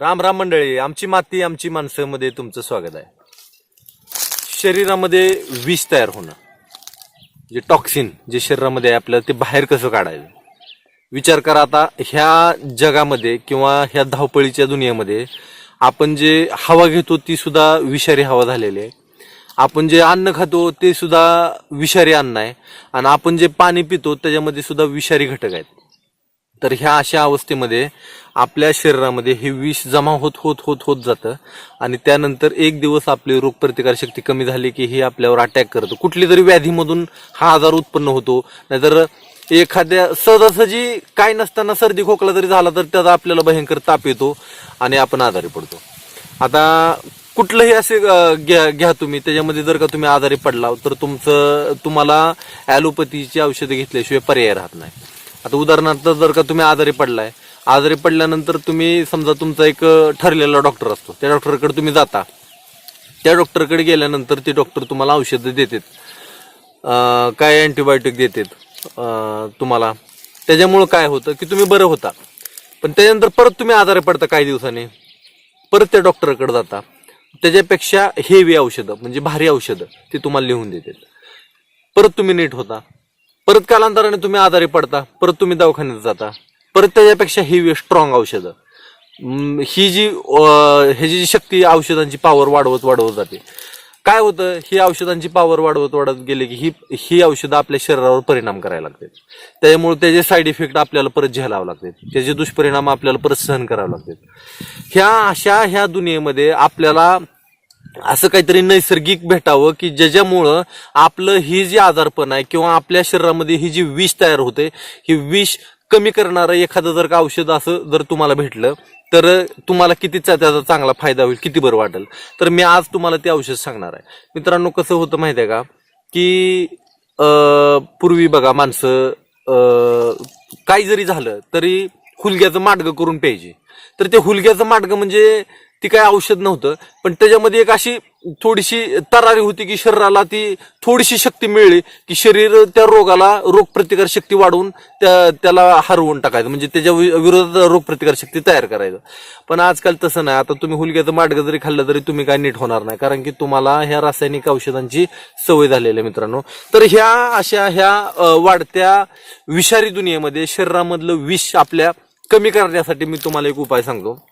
राम राम मंडळी आमची माती आमची माणसं मध्ये तुमचं स्वागत आहे. शरीरामध्ये विष तयार होणं जे टॉक्सिन जे शरीरामध्ये आहे आपल्याला ते बाहेर कसं काढायचं? विचार करा आता ह्या जगामध्ये किंवा ह्या धावपळीच्या दुनियेमध्ये आपण जे हवा घेतो ती सुद्धा विषारी हवा झालेली आहे. आपण जे अन्न खातो ते सुद्धा विषारी अन्न आहे. आणि आपण जे पाणी पितो त्याच्यामध्ये सुद्धा विषारी घटक आहेत. तर ह्या अशा अवस्थेमध्ये आपल्या शरीरामध्ये हे विष जमा होत होत होत होत जातं. आणि त्यानंतर एक दिवस आपली रोगप्रतिकारशक्ती कमी झाली की हे आपल्यावर अटॅक करतं. कुठली तरी व्याधीमधून हा आजार उत्पन्न होतो. नाहीतर एखाद्या सहजासहजी काय नसताना सर्दी खोकला जरी झाला तर त्याचा आपल्याला भयंकर ताप येतो आणि आपण आजारी पडतो. आता कुठलंही असे घ्या घ्या तुम्ही. त्याच्यामध्ये जर का तुम्ही आजारी पडला तर तुमचं तुम्हाला ॲलोपॅथीची औषधं घेतल्याशिवाय पर्याय राहत नाही. आता उदाहरणार्थ जर का तुम्ही आजारी पडलाय आजारी पडल्यानंतर तुम्ही समजा तुमचा एक ठरलेला डॉक्टर असतो. त्या डॉक्टरकडे तुम्ही जाता. त्या डॉक्टरकडे गेल्यानंतर ते डॉक्टर तुम्हाला औषधं देतात. काय अँटीबायोटिक देतात तुम्हाला. त्याच्यामुळं काय होतं की तुम्ही बरं होता. पण त्याच्यानंतर परत तुम्ही आजारी पडता काही दिवसांनी. परत त्या डॉक्टरकडे जाता. त्याच्यापेक्षा हेवी औषधं म्हणजे भारी औषधं ते तुम्हाला लिहून देतात. परत तुम्ही नीट होता. परत कालांतराने तुम्ही आजारी पडता. परत तुम्ही दवाखान्यात जाता. परत त्याच्यापेक्षा ही स्ट्रॉंग औषधं. ही जी ह्याची जी शक्ती औषधांची पॉवर वाढवत वाढवत जाते. काय होतं ही औषधांची पॉवर वाढवत वाढत गेले की ही ही औषधं आपल्या शरीरावर परिणाम करायला लागतात. त्याच्यामुळे त्याचे साईड इफेक्ट आपल्याला परत झेलावं लागतात. त्याचे दुष्परिणाम आपल्याला परत सहन करावे लागतात. ह्या अशा ह्या दुनियेमध्ये आपल्याला असं काहीतरी नैसर्गिक भेटावं की ज्याच्यामुळं आपलं ही जी आजारपण आहे किंवा आपल्या शरीरामध्ये ही जी विष तयार होते ही विष कमी करणारं एखादं जर का औषध असं जर तुम्हाला भेटलं तर तुम्हाला किती चा- त्याचा चांगला फायदा होईल किती बरं वाटेल? तर मी आज तुम्हाला ते औषध सांगणार आहे. मित्रांनो कसं होतं माहिती आहे का की पूर्वी बघा माणसं काय काही जरी झालं तरी हुलग्याचं माडगं करून प्यायची. तर ते हुलग्याचं माडगं म्हणजे ती काय औषध नव्हतं पण त्याच्यामध्ये एक अशी थोडीशी तरारी होती की शरीराला ती थोडीशी शक्ती मिळली की शरीर त्या रोगाला रोगप्रतिकार शक्ती वाढवून त्या त्याला हरवून टाकायचं. म्हणजे त्याच्या वि- विरोधात रोगप्रतिकार शक्ती तयार करायचं. पण आजकाल तसं नाही. आता तुम्ही हुलग्याचं माडगं जरी खाल्लं तरी तुम्ही काय नीट होणार नाही. कारण की तुम्हाला ह्या रासायनिक औषधांची सवय झालेली आहे मित्रांनो. तर ह्या अशा ह्या वाढत्या विषारी दुनियेमध्ये शरीरामधलं विष आपल्या कमी करण्यासाठी मी तुम्हाला एक उपाय सांगतो.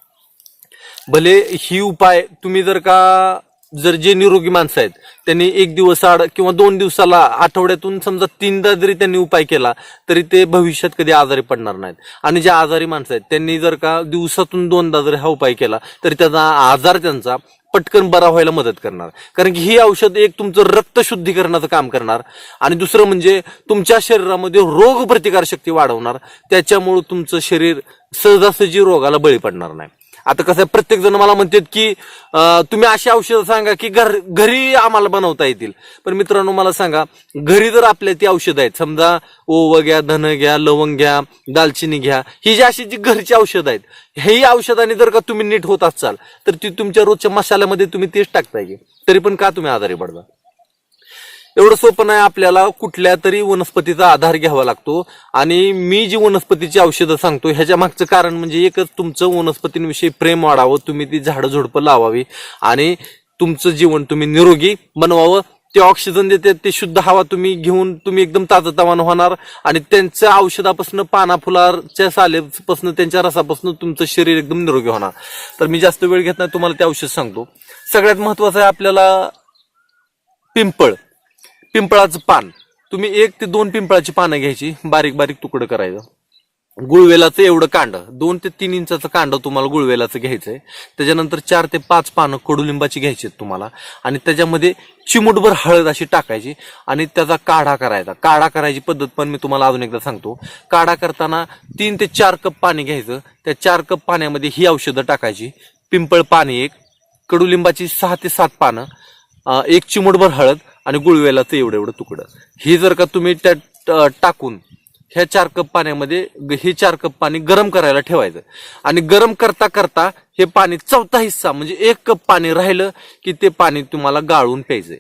भले ही उपाय तुम्ही जर का जर जे निरोगी माणसं आहेत त्यांनी एक दिवस आड किंवा दोन दिवसाला आठवड्यातून समजा तीनदा जरी त्यांनी उपाय केला तरी ते भविष्यात कधी आजारी पडणार नाहीत. आणि जे आजारी माणसं आहेत त्यांनी जर का दिवसातून दोनदा जर हा उपाय केला तरी त्याचा आजार त्यांचा पटकन बरा व्हायला मदत करणार. कारण की ही औषध एक तुमचं रक्त शुद्धीकरणाचं काम करणार. आणि दुसरं म्हणजे तुमच्या शरीरामध्ये रोग प्रतिकार शक्ती वाढवणार. त्याच्यामुळं तुमचं शरीर सहजासहजी रोगाला बळी पडणार नाही. आता कसं आहे, प्रत्येक जण मला म्हणतात की तुम्ही अशी औषधं सांगा की घर घरी आम्हाला बनवता येतील. पण मित्रांनो मला सांगा घरी जर आपल्या ती औषधं आहेत समजा ओव घ्या धन घ्या लवंग घ्या दालचिनी घ्या ही जी अशी जी घरची औषधं आहेत हेही औषधाने जर का तुम्ही नीट होत असाल तर ती तुमच्या रोजच्या मसाल्यामध्ये तुम्ही तेच टाकताय येईल तरी पण का तुम्ही आजारी पडता? एवढं सोपं नाही आपल्याला कुठल्या तरी वनस्पतीचा आधार घ्यावा लागतो. आणि मी जी वनस्पतीची औषधं सांगतो ह्याच्या मागचं कारण म्हणजे एकच तुमचं वनस्पतींविषयी प्रेम वाढावं तुम्ही ती झाडं झुडपं लावावी. आणि तुमचं जीवन तुम्ही निरोगी बनवावं. ते ऑक्सिजन देते ते शुद्ध हवा तुम्ही घेऊन तुम्ही एकदम ताजतवान होणार. आणि त्यांच्या औषधापासून पाना फुलाच्या सालेपासून त्यांच्या रसापासून तुमचं शरीर एकदम निरोगी होणार. तर मी जास्त वेळ घेत नाही तुम्हाला ते औषध सांगतो. सगळ्यात महत्वाचं आहे आपल्याला पिंपळ. पिंपळाचं पान. तुम्ही एक ते दोन पिंपळाची पानं घ्यायची बारीक बारीक तुकडं करायचं. गुळवेलाचं एवढं कांड दोन ते तीन इंचाचं कांड तुम्हाला गुळवेलाचं घ्यायचंय. त्याच्यानंतर चार ते पाच पानं कडुलिंबाची घ्यायची आहेत तुम्हाला. आणि त्याच्यामध्ये चिमुटभर हळद अशी टाकायची आणि त्याचा काढा करायचा. काढा करायची पद्धत पण मी तुम्हाला अजून एकदा सांगतो. काढा करताना तीन ते चार कप पाणी घ्यायचं. त्या चार कप पाण्यामध्ये ही औषधं टाकायची. पिंपळ पाणी एक कडुलिंबाची सहा ते सात पानं एक चिमुटभर हळद आणि गुळवेलाचं एवढं एवढं तुकडं. हे जर का तुम्ही त्या टाकून ह्या चार कप पाण्यामध्ये हे चार कप पाणी गरम करायला ठेवायचं. आणि गरम करता करता हे पाणी चौथा हिस्सा म्हणजे एक कप पाणी राहिलं की ते पाणी तुम्हाला गाळून प्यायचंय.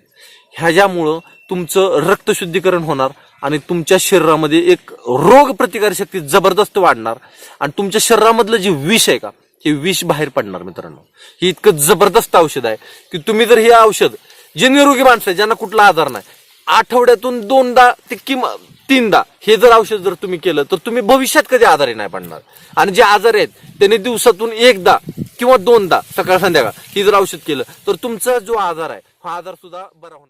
ह्याच्यामुळं तुमचं रक्तशुद्धीकरण होणार आणि तुमच्या शरीरामध्ये एक रोग प्रतिकार शक्ती जबरदस्त वाढणार आणि तुमच्या शरीरामधलं जे विष आहे का हे विष बाहेर पडणार मित्रांनो. हे इतकं जबरदस्त औषध आहे की तुम्ही जर हे औषध जे निरोगी माणसं आहे ज्यांना कुठला आजार नाही. आठवड्यातून दोनदा ते किंवा तीनदा हे जर औषध जर तुम्ही केलं तर तुम्ही भविष्यात कधी आजारी नाही पडणार. आणि जे आजार आहेत त्यांनी दिवसातून एकदा किंवा दोनदा सकाळ संध्याकाळ हे जर औषध केलं तर तुमचा जो आजार आहे हा आजार सुद्धा बरा होणार.